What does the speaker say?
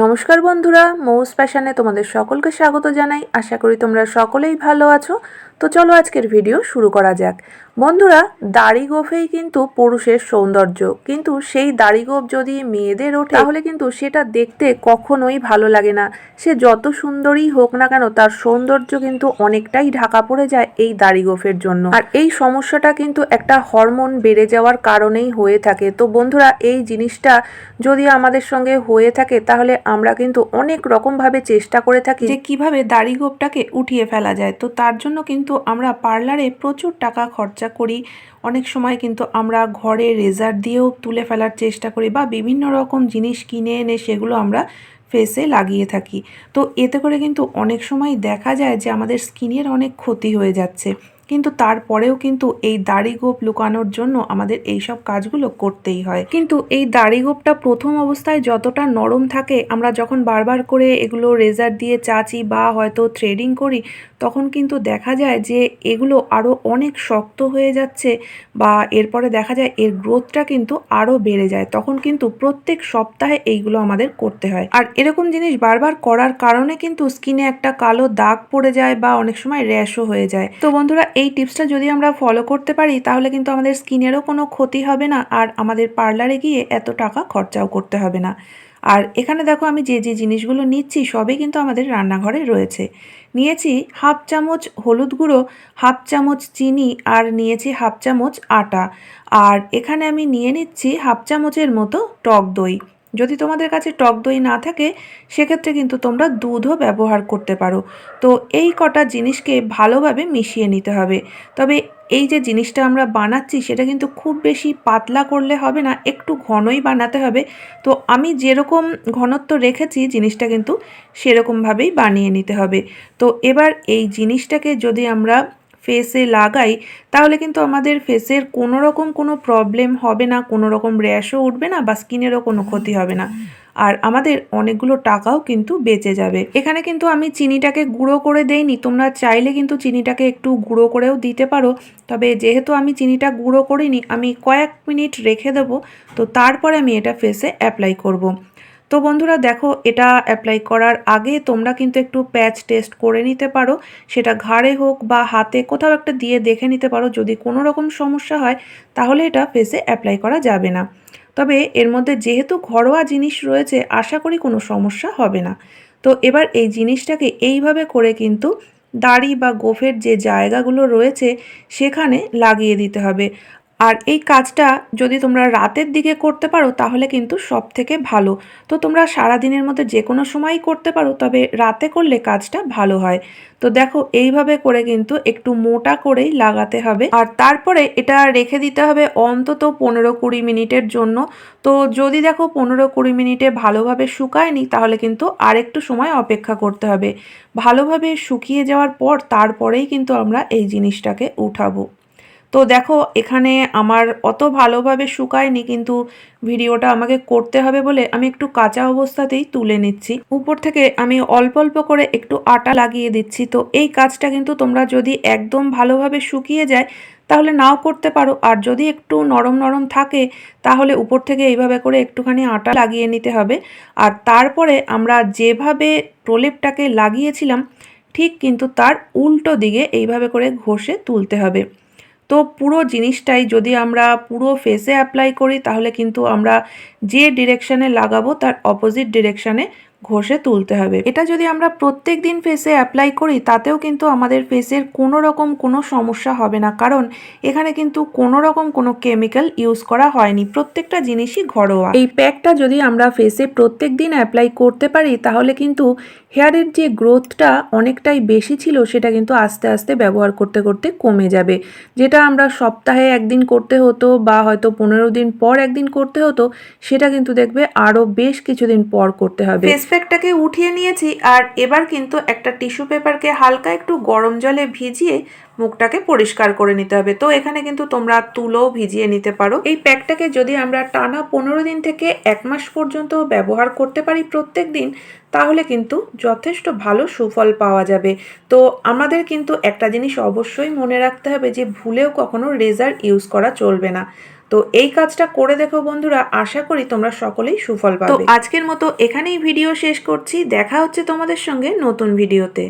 নমস্কার বন্ধুরা মৌস প্যাশানে তোমাদের সকলকে স্বাগত জানাই। আশা করি তোমরা সকলেই ভালো আছো। তো চলো আজকের ভিডিও শুরু করা যাক। বন্ধুরা দাড়ি গোফেই কিন্তু পুরুষের সৌন্দর্য। কিন্তু সেই দাড়ি গোফ যদি মেয়েদের ওঠে তাহলে কিন্তু সেটা দেখতে কখনোই ভালো লাগে না। সে যত সুন্দরই হোক না কেন তার সৌন্দর্য কিন্তু অনেকটাই ঢাকা পড়ে যায় এই দাড়ি গোফের জন্য। আর এই সমস্যাটা কিন্তু একটা হরমোন বেড়ে যাওয়ার কারণেই হয়ে থাকে। তো বন্ধুরা এই জিনিসটা যদি আমাদের সঙ্গে হয়ে থাকে তাহলে আমরা কিন্তু অনেক রকমভাবে চেষ্টা করে থাকি যে কীভাবে দাড়ি গোপটাকে উঠিয়ে ফেলা যায়। তো তার জন্য কিন্তু আমরা পার্লারে প্রচুর টাকা খরচা করি। অনেক সময় কিন্তু আমরা ঘরে রেজার দিয়েও তুলে ফেলার চেষ্টা করি বা বিভিন্ন রকম জিনিস কিনে এনে সেগুলো আমরা ফেসে লাগিয়ে থাকি। তো এতে করে কিন্তু অনেক সময় দেখা যায় যে আমাদের স্কিনের অনেক ক্ষতি হয়ে যাচ্ছে। কিন্তু তারপরেও কিন্তু এই দাড়ি গোপ লুকানোর জন্য আমাদের এই সব কাজগুলো করতেই হয়। কিন্তু এই দাড়ি গোপটা প্রথম অবস্থায় যতটা নরম থাকে, আমরা যখন বারবার করে এগুলো রেজার দিয়ে চাচি বা হয়তো থ্রেডিং করি, তখন কিন্তু দেখা যায় যে এগুলো আরও অনেক শক্ত হয়ে যাচ্ছে বা এরপরে দেখা যায় এর গ্রোথটা কিন্তু আরও বেড়ে যায়। তখন কিন্তু প্রত্যেক সপ্তাহে এইগুলো আমাদের করতে হয়। আর এরকম জিনিস বারবার করার কারণে কিন্তু স্কিনে একটা কালো দাগ পড়ে যায় বা অনেক সময় র্যাশও হয়ে যায়। তো বন্ধুরা এই টিপসটা যদি আমরা ফলো করতে পারি, তাহলে কিন্তু আমাদের স্কিনেরও কোনো ক্ষতি হবে না আর আমাদের পার্লারে গিয়ে এত টাকা খরচাও করতে হবে না। আর এখানে দেখো আমি যে যে জিনিসগুলো নিচ্ছি, সবই কিন্তু আমাদের রান্নাঘরে রয়েছে। নিয়েছি হাফ চামচ হলুদ গুঁড়ো, হাফ চামচ চিনি আর নিয়েছি হাফ চামচ আটা। আর এখানে আমি নিয়ে নিচ্ছি হাফ চামচের মতো টক দই। যদি তোমাদের কাছে টক দই না থাকে, সেক্ষেত্রে কিন্তু তোমরা দুধও ব্যবহার করতে পারো। তো এই কটা জিনিসকে ভালোভাবে মিশিয়ে নিতে হবে। তবে এই যে জিনিসটা আমরা বানাচ্ছি, সেটা কিন্তু খুব বেশি পাতলা করলে হবে না, একটু ঘনই বানাতে হবে। তো আমি যেরকম ঘনত্ব রেখেছি, জিনিসটা কিন্তু সেরকমভাবেই বানিয়ে নিতে হবে। তো এবার এই জিনিসটাকে যদি আমরা ফেসে লাগাই, তাহলে কিন্তু আমাদের ফেসের কোনো রকম কোনো প্রবলেম হবে না, কোনো রকম র্যাশও উঠবে না বা স্কিনেরও কোনো ক্ষতি হবে না। আর আমাদের অনেকগুলো টাকাও কিন্তু বেঁচে যাবে। এখানে কিন্তু আমি চিনিটাকে গুঁড়ো করে দেইনি, তোমরা চাইলে কিন্তু চিনিটাকে একটু গুঁড়ো করেও দিতে পারো। তবে যেহেতু আমি চিনিটা গুঁড়ো করিনি, আমি কয়েক মিনিট রেখে দেবো, তো তারপরে আমি এটা ফেসে অ্যাপ্লাই করব। তো বন্ধুরা দেখো, এটা অ্যাপ্লাই করার আগে তোমরা কিন্তু একটু প্যাচ টেস্ট করে নিতে পারো। সেটা ঘাড়ে হোক বা হাতে কোথাও একটা দিয়ে দেখে নিতে পারো। যদি কোনো রকম সমস্যা হয়, তাহলে এটা ফেসে অ্যাপ্লাই করা যাবে না। তবে এর মধ্যে যেহেতু ঘরোয়া জিনিস রয়েছে, আশা করি কোনো সমস্যা হবে না। তো এবার এই জিনিসটাকে এইভাবে করে কিন্তু দাড়ি বা গোফের যে জায়গাগুলো রয়েছে, সেখানে লাগিয়ে দিতে হবে। আর এই কাজটা যদি তোমরা রাতের দিকে করতে পারো, তাহলে কিন্তু সব থেকে ভালো। তো তোমরা সারা দিনের মধ্যে যে কোনো সময়ই করতে পারো, তবে রাতে করলে কাজটা ভালো হয়। তো দেখো, এইভাবে করে কিন্তু একটু মোটা করেই লাগাতে হবে। আর তারপরে এটা রেখে দিতে হবে অন্তত পনেরো কুড়ি মিনিটের জন্য। তো যদি দেখো পনেরো কুড়ি মিনিটে ভালোভাবে শুকায়নি, তাহলে কিন্তু আরেকটু সময় অপেক্ষা করতে হবে। ভালোভাবে শুকিয়ে যাওয়ার পর তারপরেই কিন্তু আমরা এই জিনিসটাকে উঠাবো। তো দেখো, এখানে আমার অত ভালোভাবে শুকায়নি, কিন্তু ভিডিওটা আমাকে করতে হবে বলে আমি একটু কাঁচা অবস্থাতেই তুলে নিচ্ছি। উপর থেকে আমি অল্প অল্প করে একটু আটা লাগিয়ে দিচ্ছি। তো এই কাজটা কিন্তু তোমরা যদি একদম ভালোভাবে শুকিয়ে যায়, তাহলে নাও করতে পারো। আর যদি একটু নরম নরম থাকে, তাহলে উপর থেকে এইভাবে করে একটুখানি আটা লাগিয়ে নিতে হবে। আর তারপরে আমরা যেভাবে প্রলেপটাকে লাগিয়েছিলাম, ঠিক কিন্তু তার উল্টো দিকে এইভাবে করে ঘষে তুলতে হবে। তো পুরো জিনিসটাই যদি আমরা পুরো ফেসে অ্যাপ্লাই করি, তাহলে কিন্তু আমরা যে ডিরেকশানে লাগাবো, তার অপোজিট ডিরেকশানে ঘষে তুলতে হবে। এটা যদি আমরা প্রত্যেক দিন ফেসে অ্যাপ্লাই করি, তাতেও কিন্তু আমাদের ফেসের কোনো রকম কোনো সমস্যা হবে না। কারণ এখানে কিন্তু কোনো রকম কোনো কেমিক্যাল ইউজ করা হয়নি। প্রত্যেকটা জিনিসই ঘরোয়া। এই প্যাকটা যদি আমরা ফেসে প্রত্যেক দিন অ্যাপ্লাই করতে পারি, তাহলে কিন্তু হেয়ারের যে গ্রোথটা অনেকটাই বেশি ছিল, সেটা কিন্তু আস্তে আস্তে ব্যবহার করতে করতে কমে যাবে। যেটা আমরা সপ্তাহে একদিন করতে হতো বা হয়তো পনেরো দিন পর একদিন করতে হতো, সেটা কিন্তু দেখবে আরও বেশ কিছুদিন পর করতে হবে। প্যাকটাকে উঠিয়ে নিয়েছি আর এবার কিন্তু একটা টিস্যু পেপারকে হালকা একটু গরম জলে ভিজিয়ে মুখটাকে পরিষ্কার করে নিতে হবে। তো এখানে কিন্তু তোমরা তুলো ভিজিয়ে নিতে পারো। এই প্যাকটাকে যদি আমরা টানা পনেরো দিন থেকে এক মাস পর্যন্ত ব্যবহার করতে পারি প্রত্যেক দিন, তাহলে কিন্তু যথেষ্ট ভালো সুফল পাওয়া যাবে। তো আমাদের কিন্তু একটা জিনিস অবশ্যই মনে রাখতে হবে যে ভুলেও কখনো রেজার ইউজ করা চলবে না। তো এই কাজটা করে দেখো বন্ধুরা আশা করি তোমরা সকলেই সুফল পাবে। তো আজকের মতো এখানেই ভিডিও শেষ করছি দেখা হচ্ছে তোমাদের সঙ্গে নতুন ভিডিওতে